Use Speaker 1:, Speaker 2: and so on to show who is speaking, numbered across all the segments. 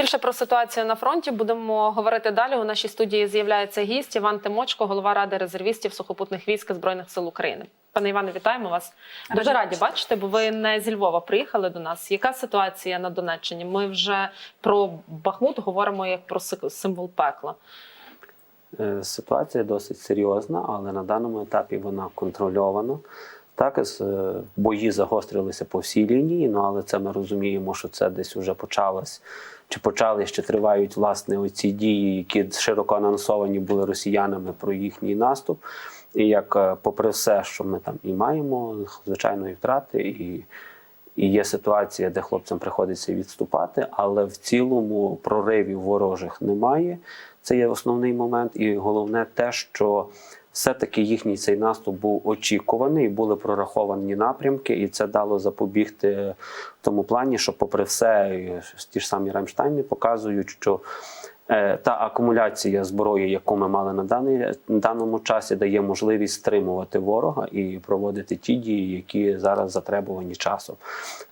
Speaker 1: Більше про ситуацію на фронті будемо говорити далі. У нашій студії з'являється гість Іван Тимочко, голова ради резервістів сухопутних військ збройних сил України. Пане Іване, вітаємо вас. Дуже раді бачити, бо ви не зі Львова приїхали до нас. Яка ситуація на Донеччині? Ми вже про Бахмут говоримо як про символ пекла.
Speaker 2: Е, Ситуація досить серйозна, але на даному етапі вона контрольована. Так, е, бої загострилися по всій лінії, ну але це ми розуміємо, що це десь вже почалось, чи почали, чи тривають власне оці дії, які широко анонсовані були росіянами про їхній наступ. І як, е, попри все, що ми там і маємо, звичайно, і втрати, і, і є ситуація, де хлопцям приходиться відступати, але в цілому проривів ворожих немає. Це є основний момент, і головне те, що все-таки їхній цей наступ був очікуваний, були прораховані напрямки, і це дало запобігти тому плані, що, попри все, ті ж самі Рамштайни показують, що та акумуляція зброї, яку ми мали на даний даному часі, дає можливість стримувати ворога і проводити ті дії, які зараз затребувані часом.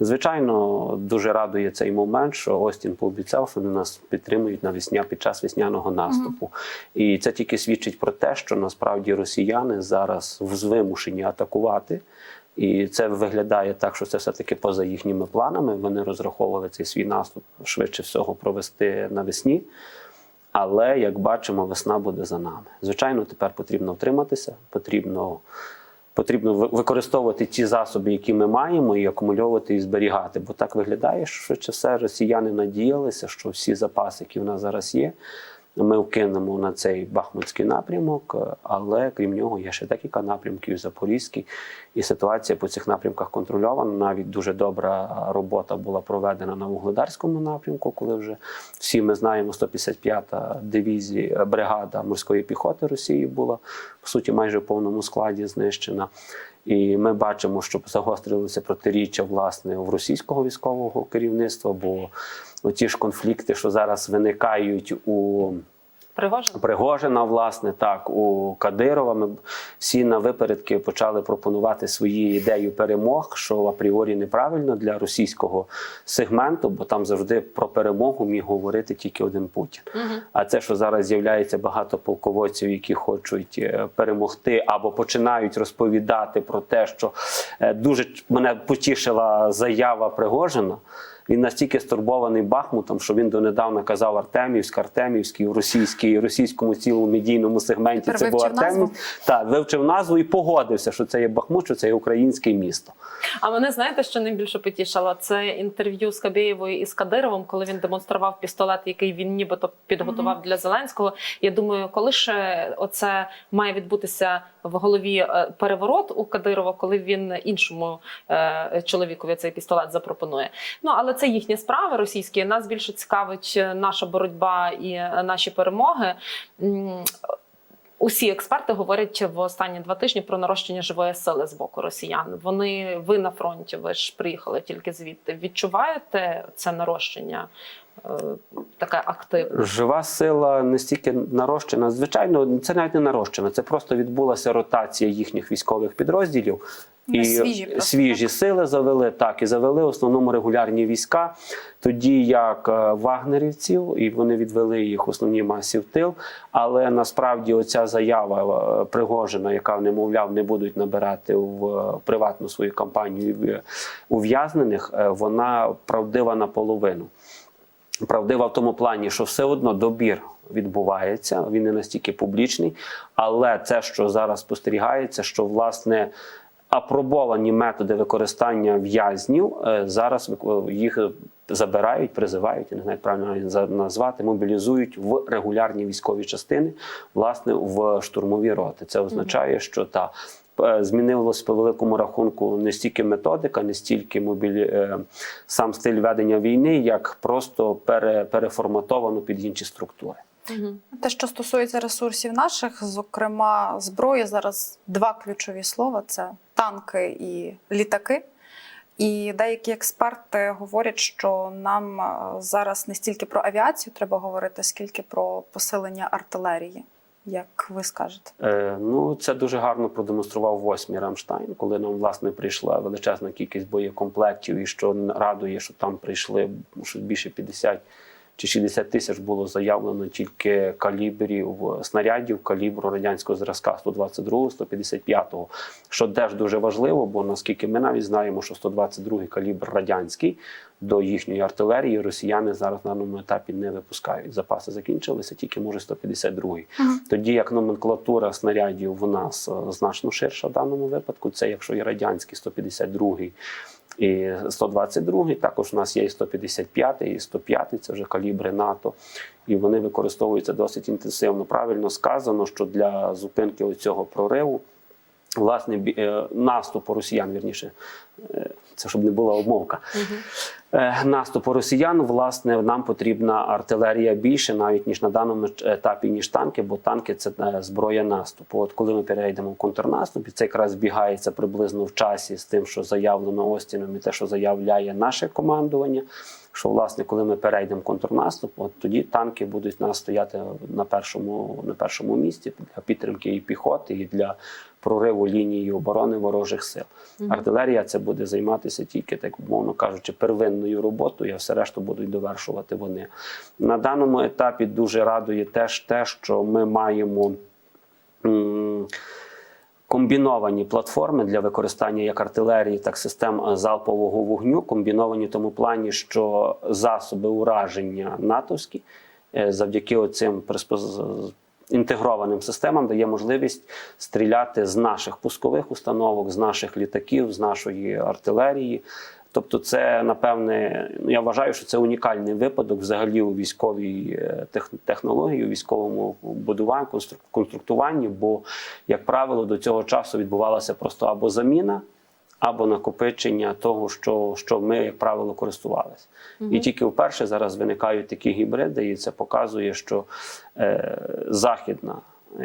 Speaker 2: Звичайно, дуже радує цей момент, що Остін пообіцяв, що вони нас підтримують навесня під час весняного наступу. І це тільки свідчить про те, що насправді росіяни зараз вимушені атакувати. І це виглядає так, що це все-таки поза їхніми планами. Вони розраховували цей свій наступ швидше всього провести навесні. Але як бачимо, весна буде за нами. Звичайно, тепер потрібно втриматися, потрібно, потрібно ви- використовувати ті засоби, які ми маємо, і акумульовувати і зберігати. Бо так виглядає, що швидше все росіяни надіялися, що всі запаси, які в нас зараз є, ми вкинемо на цей бахмутський напрямок, е, але крім нього є ще декілька напрямків Запорізький, і ситуація по цих напрямках контрольована. Навіть дуже добра робота була проведена на вугледарському напрямку, коли вже всі ми знаємо, 155-та дивізія бригада морської піхоти Росії була по суті майже в повному складі знищена. І ми бачимо, що загострилися протиріччя власне в російського військового керівництва, бо оті ж конфлікти, що зараз виникають у
Speaker 1: Пригожин?
Speaker 2: Пригожина, власне, так, у Кадирова. Ми всі на випередки почали пропонувати свої ідеї перемог, що апріорі неправильно для російського сегменту, бо там завжди про перемогу міг говорити тільки один Путін. А це, що зараз з'являється багато полководців, які хочуть е, перемогти, або починають розповідати про те, що е, дуже мене потішила заява Пригожина. Він настільки стурбований Бахмутом, що він донедавна казав Артемівськ, Артемівський у російській, російському цілому медійному сегменті.
Speaker 3: Тепер
Speaker 2: це був
Speaker 3: вивчив назву?
Speaker 2: Артемів. Так, вивчив назву і погодився, що це є Бахмут, що це є українське місто.
Speaker 1: А мене знаєте, що найбільше потішало? Це інтерв'ю з Кабєєвою і з Кадировим, коли він демонстрував пістолет, який він нібито підготував для Зеленського. Я думаю, коли ж оце має відбутися в голові е, переворот у Кадирова, коли він іншому е, чоловікові цей пістолет запропонує. Ну але це їхні справи російські. Нас більше цікавить е, наша боротьба і наші перемоги. Усі експерти говорять в останні два тижні про нарощення живої сили з боку росіян. Вони ви на фронті, ви ж приїхали тільки звідти. Відчуваєте це нарощення е, таке активне?
Speaker 2: Жива сила не стільки нарощена. Звичайно, це навіть не нарощена. Це просто відбулася ротація їхніх військових підрозділів.
Speaker 3: Вони свіжі просто,
Speaker 2: свіжі сили завели так і завели в основному регулярні війська, тоді як е, вагнерівців, і вони відвели їх в основній масі в тил. Але насправді оця заява е, Пригожина, яка немовляв, не будуть набирати в приватну свою кампанію ув'язнених, вона правдива наполовину. Правдива в тому плані, що все одно добір відбувається, він не настільки публічний, але це, що зараз спостерігається, що власне апробовані методи використання в'язнів е, зараз їх забирають, призивають, не знаю, як правильно назвати, мобілізують в регулярні військові частини, власне, в штурмові роти. Це означає, що та е, змінилось по великому рахунку не стільки методика, не стільки мобілі... е, сам стиль ведення війни, як просто пере... переформатовано під інші структури.
Speaker 3: Те, що стосується ресурсів наших, зокрема зброї, зараз два ключові слова: це танки і літаки. І деякі експерти говорять, що нам е, зараз не стільки про авіацію треба говорити, скільки про посилення артилерії. Як ви скажете?
Speaker 2: Е, ну, це дуже гарно продемонстрував восьмій Рамштайн, коли нам власне прийшла величезна кількість боєкомплектів, і що радує, що там прийшли більше 50 чи 60 тисяч було заявлено тільки калібрів снарядів калібру радянського зразка 122, 155, що теж дуже важливо, бо наскільки ми навіть знаємо, що 122 калібр радянський до їхньої артилерії росіяни зараз на даному етапі не випускають. Запаси закінчилися, тільки може 152. Тоді як номенклатура снарядів в нас е, значно ширша в даному випадку. Це якщо і радянський 152 і 122, також у нас є і 155, і 105, це вже калібри НАТО. І вони використовуються досить інтенсивно. Правильно сказано, що для зупинки цього прориву, власне, е, наступу росіян, вірніше, е, це щоб не була обмовка. Е, Наступу росіян, власне, нам потрібна артилерія більше, навіть ніж на даному етапі, ніж танки, бо танки це е, зброя наступу. От коли ми перейдемо в контрнаступ, і це якраз збігається приблизно в часі з тим, що заявлено Остіном, і те, що заявляє наше командування. Що власне, коли ми перейдемо в контрнаступ, от тоді танки будуть нас стояти на першому, на першому місці для підтримки і піхоти, і для прориву лінії оборони ворожих сил. Артилерія це буде займатися тільки, так мовно кажучи, первинною роботою, а все решту будуть довершувати вони. На даному етапі дуже радує теж те, що ми маємо. Комбіновані платформи для використання як артилерії, так систем залпового вогню. Комбіновані в тому плані, що засоби ураження натовські е, завдяки оцим інтегрованим системам дає можливість стріляти з наших пускових установок, з наших літаків, з нашої артилерії. Тобто, це напевне, ну я вважаю, що це унікальний випадок взагалі у військовій е, технології, у військовому будуванні, констру- конструктуванні, бо, як правило, до цього часу відбувалася просто або заміна, або накопичення того, що, що ми, як правило, користувалися. І тільки вперше зараз виникають такі гібриди, і це показує, що е, західна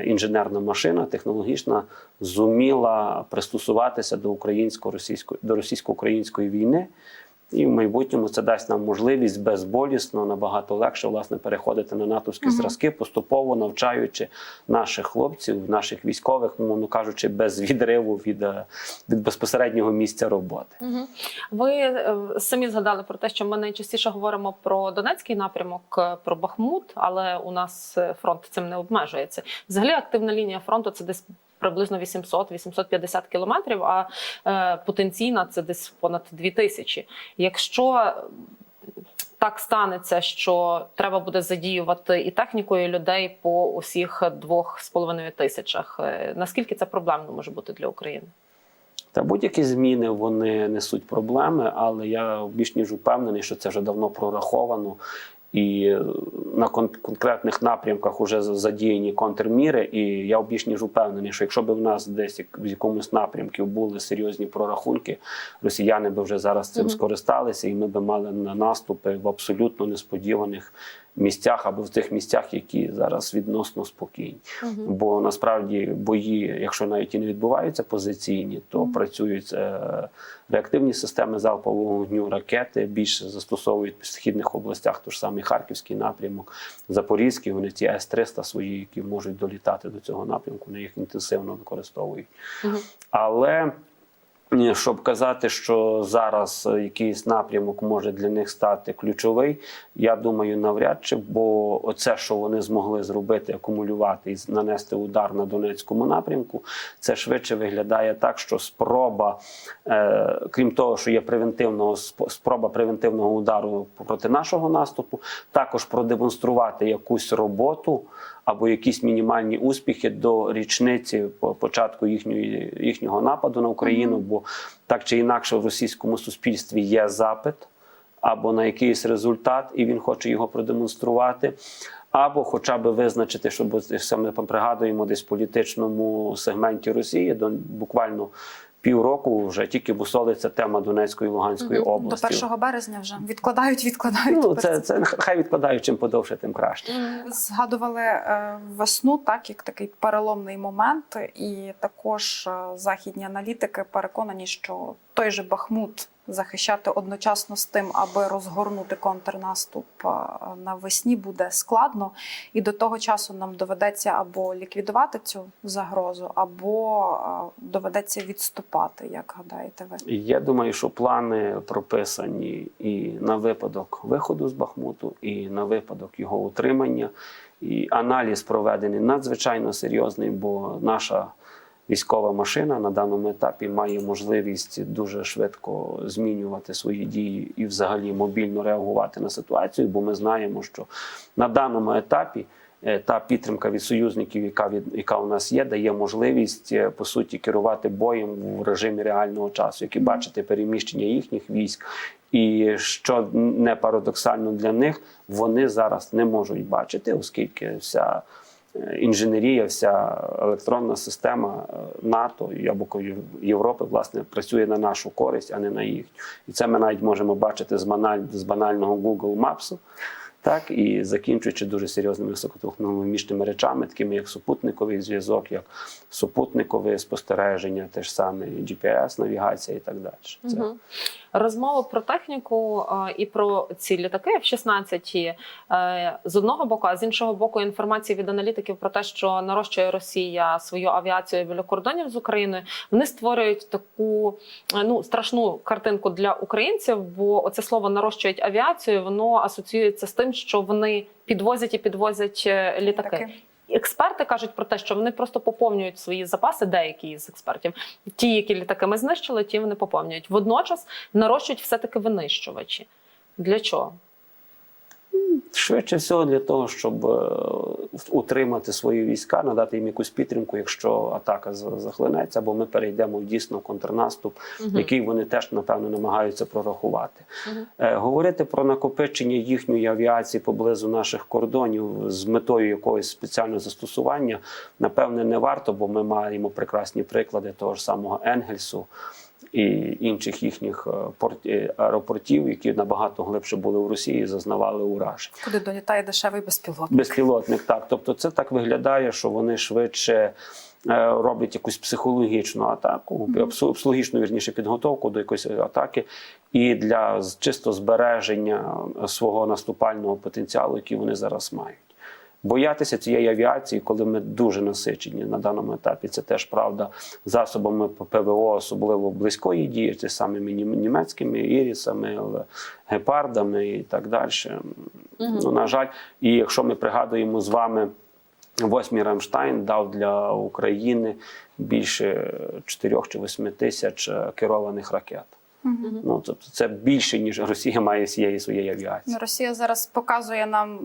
Speaker 2: інженерна машина технологічна зуміла пристосуватися до українсько-російської до російсько-української війни. І в майбутньому це дасть нам можливість безболісно набагато легше власне переходити на натовські зразки, поступово навчаючи наших хлопців, наших військових, мовно кажучи, без відриву від, е, від безпосереднього місця роботи.
Speaker 1: Мгм. Ви е, самі згадали про те, що ми найчастіше говоримо про Донецький напрямок, е, про Бахмут, але у нас фронт цим не обмежується. Взагалі активна лінія фронту це десь. Приблизно 800-850 кілометрів, а е, потенційна це десь понад 2000. Якщо так станеться, що треба буде задіювати і техніку, і людей по усіх двох з половиною тисячах, е, наскільки це проблемно може бути для України?
Speaker 2: Та будь-які зміни вони несуть проблеми, але я більш ніж впевнений, що це вже давно прораховано. І на кон- конкретних напрямках вже задіяні контрміри. І я більш ніж впевнений, що якщо б в нас десь як- в якомусь напрямку були серйозні прорахунки, росіяни би вже зараз цим скористалися, і ми б мали на наступи в абсолютно несподіваних місцях або в тих місцях, які зараз відносно спокійні. Бо насправді бої, якщо навіть і не відбуваються позиційні, то працюють е, реактивні системи залпового вогню, ракети більше застосовують в східних областях, тож самий Харківський напрямок, Запорізький, вони ті С-300 свої, які можуть долітати до цього напрямку, вони їх інтенсивно використовують.
Speaker 1: Мгм.
Speaker 2: Але щоб казати, що зараз е, якийсь напрямок може для них стати ключовий, я думаю, навряд чи, бо оце, що вони змогли зробити, акумулювати і нанести удар на Донецькому напрямку, це швидше виглядає так, що спроба, е, крім того, що є превентивного сп- спроба превентивного удару проти нашого наступу, також продемонструвати якусь роботу або якісь мінімальні успіхи до річниці початку їхньої, їхнього нападу на Україну, бо так чи інакше в російському суспільстві є запит або на якийсь результат, і він хоче його продемонструвати. Або хоча б визначити, щоб ми пригадуємо десь в політичному сегменті Росії, до буквально півроку вже тільки бусолиться тема Донецької і Луганської
Speaker 1: Мгм.
Speaker 3: До
Speaker 2: області.
Speaker 3: 1 березня вже відкладають, відкладають.
Speaker 2: Ну, це, це хай відкладають чим подовше, тим краще.
Speaker 3: Ви згадували е, весну, так як такий переломний момент, і також е, західні аналітики переконані, що той же Бахмут захищати одночасно з тим, аби розгорнути контрнаступ е, навесні, буде складно. І до того часу нам доведеться або ліквідувати цю загрозу, або е, доведеться відступати, як гадаєте ви?
Speaker 2: Я думаю, що плани прописані і на випадок виходу з Бахмуту, і на випадок його утримання. І аналіз проведений надзвичайно серйозний, бо наша військова машина на даному етапі має можливість дуже швидко змінювати свої дії і взагалі мобільно реагувати на ситуацію, бо ми знаємо, що на даному етапі. е, Та підтримка від союзників, яка від яка у нас є, дає можливість е, по суті керувати боєм в режимі реального часу, як і бачите, переміщення їхніх військ. І що не парадоксально для них, вони зараз не можуть бачити, оскільки вся інженерія, вся електронна система е, НАТО або Європи власне працює на нашу користь, а не на їхню. І це ми навіть можемо бачити з баналь з банального Google Maps, так і закінчуючи дуже серйозними високотехнологічними речами, такими як супутниковий зв'язок, як супутникове спостереження, те ж саме GPS, навігація і так далі. Це
Speaker 1: Мгм. Розмова про техніку е, і про ці літаки F-16 е, з одного боку, а з іншого боку, інформація від аналітиків про те, що нарощує Росія свою авіацію біля кордонів з Україною. Вони створюють таку е, ну страшну картинку для українців, бо оце слово нарощують авіацію, воно асоціюється з тим, що вони підвозять і підвозять е, літаки. Експерти кажуть про те, що вони просто поповнюють свої запаси, деякі з експертів. Ті, які літаки ми знищили, ті вони поповнюють. Водночас нарощують все-таки винищувачі. Для чого?
Speaker 2: Швидше всього для того, щоб е, утримати свої війська, надати їм якусь підтримку, якщо атака за- захлинеться, або ми перейдемо в дійсно контрнаступ,
Speaker 1: Мгм.
Speaker 2: який вони теж напевно намагаються прорахувати.
Speaker 1: Мгм.
Speaker 2: Е, Говорити про накопичення їхньої авіації поблизу наших кордонів з метою якогось спеціального застосування, напевне, не варто, бо ми маємо прекрасні приклади того ж самого Енгельсу. І інших їхніх е, е, аеропортів, які набагато глибше були в Росії, зазнавали уражень.
Speaker 3: Куди долітає дешевий безпілотник?
Speaker 2: Безпілотник, так. Тобто, це так виглядає, що вони швидше е, роблять якусь психологічну атаку, психологічну вірніше підготовку до якоїсь атаки, і для чисто збереження свого наступального потенціалу, який вони зараз мають. Боятися цієї авіації, коли ми дуже насичені на даному етапі, це теж правда засобами ПВО, особливо близької дії, це самими нім- німецькими ірісами, гепардами і так далі.
Speaker 1: Мгм.
Speaker 2: Ну, на жаль, і якщо ми пригадуємо з вами, восьмий Рамштайн дав для України більше 4 чи 8 тисяч е, керованих ракет.
Speaker 3: Мгм.
Speaker 2: Ну тобто це більше ніж Росія має всієї своєї авіації.
Speaker 3: Ну, Росія зараз показує нам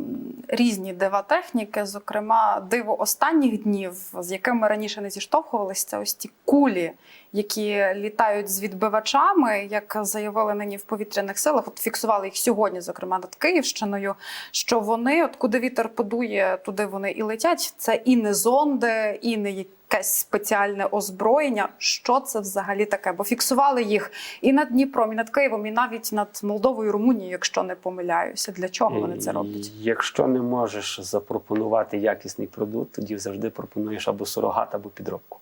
Speaker 3: різні дива техніки, зокрема, диво останніх днів, з якими раніше не зіштовхувалися, ось ті кулі, які літають з відбивачами, як заявили нині в повітряних силах. От фіксували їх сьогодні, зокрема над Київщиною. Що вони, от куди вітер подує, туди вони і летять. Це і не зонди, і не якесь спеціальне озброєння. Що це взагалі таке? Бо фіксували їх і над Дніпром, і над Києвом, і навіть над Молдовою, Румунією, якщо не помиляюся. Для чого вони це роблять?
Speaker 2: Якщо не можеш запропонувати якісний продукт, тоді завжди пропонуєш або сурогат, або підробку.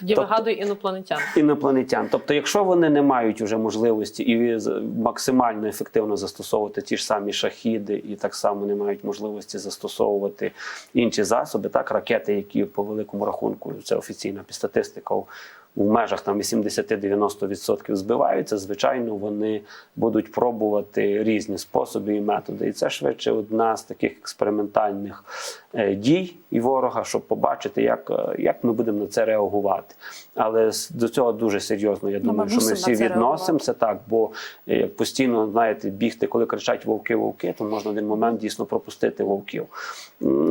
Speaker 1: Тоді
Speaker 2: Тобто-
Speaker 1: вигадує інопланетян.
Speaker 2: Інопланетян. Тобто, якщо вони не мають вже можливості і максимально ефективно застосовувати ті ж самі шахіди, і так само не мають можливості застосовувати інші засоби, так ракети, які по великому рахунку, це офіційна статистика. У межах там 80-90% збиваються, звичайно, вони будуть пробувати різні способи і методи. І це швидше одна з таких експериментальних е, дій і ворога, щоб побачити, як, е, як ми будемо на це реагувати. Але до цього дуже серйозно. Я
Speaker 3: Ну, ми
Speaker 2: думаю, що ми всі відносимося так, бо е, як постійно знаєте, бігти, коли кричать вовки, вовки, то можна в один момент дійсно пропустити вовків.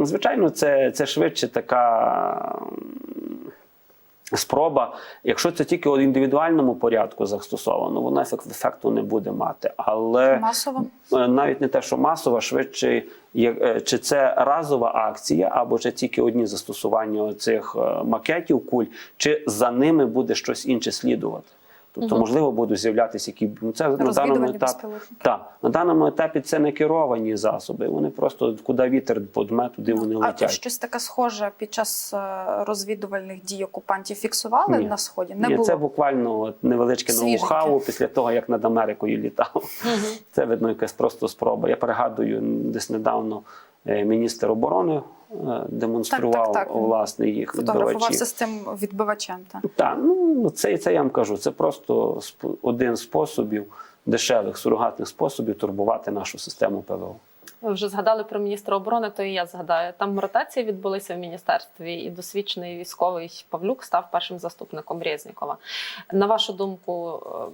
Speaker 2: Звичайно, це, це швидше така. Спроба, якщо це тільки в індивідуальному порядку застосовано, вона ефект- ефекту не буде мати. Але
Speaker 3: Масово
Speaker 2: Е, навіть не те, що масова, швидше, е, чи це разова акція, або чи тільки одні застосування цих макетів куль, чи за ними буде щось інше слідувати. Тобто,
Speaker 1: Мгм.
Speaker 2: можливо, будуть з'являтися які ну, це на даному етапі. Так, на даному етапі це не керовані засоби. Вони просто куди вітер подме, туди вони
Speaker 3: А
Speaker 2: летять.
Speaker 3: щось таке схоже під час е, розвідувальних дій окупантів фіксували
Speaker 2: Ні.
Speaker 3: на сході? Не
Speaker 2: Ні,
Speaker 3: було.
Speaker 2: це буквально невеличке ноу-хау після того, як над Америкою літав.
Speaker 1: Мгм.
Speaker 2: Це видно якась просто спроба. Я пригадую, десь недавно е, міністр оборони демонстрував
Speaker 3: Так, так, так.
Speaker 2: власне їх
Speaker 3: Фотографувався з цим відбивачем. Так.
Speaker 2: Так, ну це, це я вам кажу. Це просто один з способів дешевих сурогатних способів турбувати нашу систему ПВО.
Speaker 1: Ви вже згадали про міністра оборони, то і я згадаю. Там ротації відбулися в міністерстві, і досвідчений військовий Павлюк став першим заступником Резнікова. На вашу думку, е,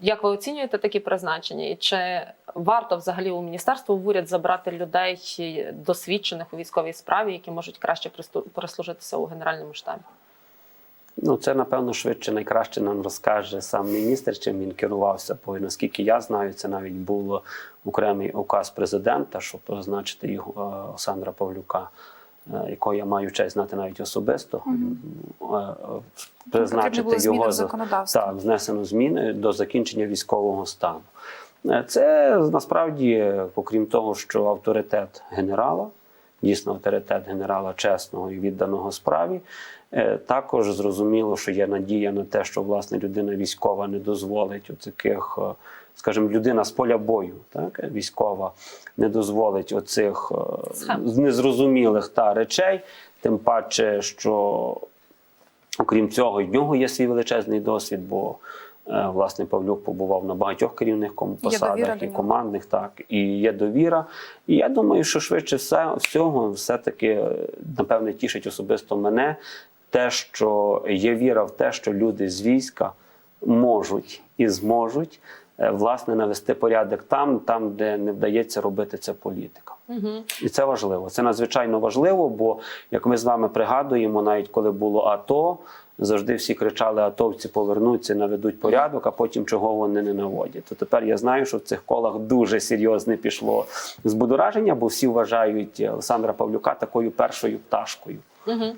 Speaker 1: як ви оцінюєте такі призначення? І чи варто взагалі у міністерство в уряд забрати людей досвідчених у військовій справі, які можуть краще прислужитися у генеральному штабі?
Speaker 2: Ну, це напевно швидше найкраще нам розкаже сам міністр, чим він керувався. Бо наскільки я знаю, це навіть було окремий указ президента, щоб призначити його е, Олександра Павлюка, якого я маю честь знати навіть особисто. Е, е,
Speaker 3: Потрібні
Speaker 2: Призначити його так, внесено зміни до закінчення військового стану. Е, Це насправді, окрім того, що авторитет генерала, дійсно авторитет генерала чесного і відданого справі. е, Також зрозуміло, що є надія на те, що власне людина військова не дозволить оцих, е, скажімо, людина з поля бою, так військова не дозволить оцих е, незрозумілих та речей, тим паче, що Окрім цього, в нього є свій величезний досвід, бо власне Павлюк побував на багатьох керівних
Speaker 3: довіра
Speaker 2: посадах і командних, так і є довіра. І я думаю, що швидше все всього, все-таки е, напевне тішить особисто мене те, що є віра в те, що люди з війська можуть і зможуть е, власне навести порядок там, там, де не вдається робити це політикам.
Speaker 1: Угу.
Speaker 2: І це важливо. Це надзвичайно важливо, бо як ми з вами пригадуємо, навіть коли було АТО, завжди всі кричали: атовці повернуться, наведуть порядок, а потім чого вони не наводять. То тепер я знаю, що в цих колах дуже серйозне пішло збудораження, бо всі вважають Олександра Павлюка такою першою пташкою.
Speaker 1: Угу.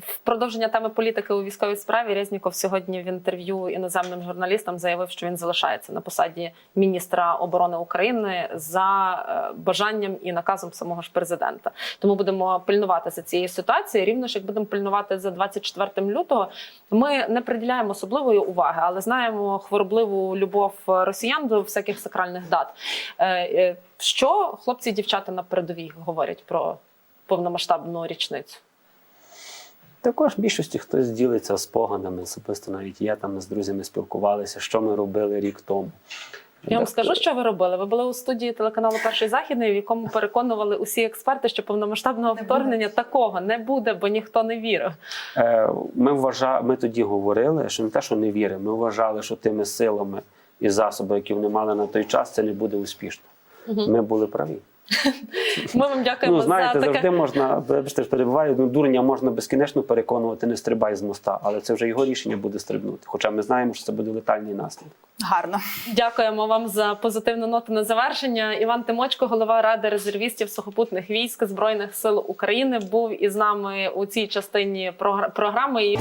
Speaker 1: В продовження теми політики у військовій справі Резніков сьогодні в інтерв'ю іноземним журналістам заявив, що він залишається на посаді міністра оборони України за е, бажанням і наказом самого ж президента. Тому будемо пильнувати за цією ситуацією. Рівно ж як будемо пильнувати за 24 лютого. Ми не приділяємо особливої уваги, але знаємо хворобливу любов росіян до всяких сакральних дат. Е, Що хлопці і дівчата на передовій говорять про повномасштабну річницю?
Speaker 2: Також в більшості хтось ділиться спогадами. Особисто навіть я там з друзями спілкувалися, що ми робили рік тому.
Speaker 1: Я вам скажу, що ви робили. Ви були у студії телеканалу Перший західний, в якому переконували усі експерти, що повномасштабного
Speaker 3: Не
Speaker 1: вторгнення такого не буде, бо ніхто не вірив.
Speaker 2: Е, Ми вважа... ми тоді говорили, що не те, що не віримо, ми вважали, що тими силами і засобами, які вони мали на той час, це не буде успішно.
Speaker 1: Мгм.
Speaker 2: Ми були праві.
Speaker 1: Ми вам дякуємо
Speaker 2: Ну знаєте,
Speaker 1: за таке.
Speaker 2: завжди можна вибачте, ж перебуваю. Ну дурня можна безкінечно переконувати, не стрибай з моста, але це вже його рішення буде стрибнути. Хоча ми знаємо, що це буде летальний наслідок.
Speaker 3: Гарно.
Speaker 1: Дякуємо вам за позитивну ноту на завершення. Іван Тимочко, голова ради резервістів сухопутних військ збройних сил України, був із нами у цій частині програ- програми.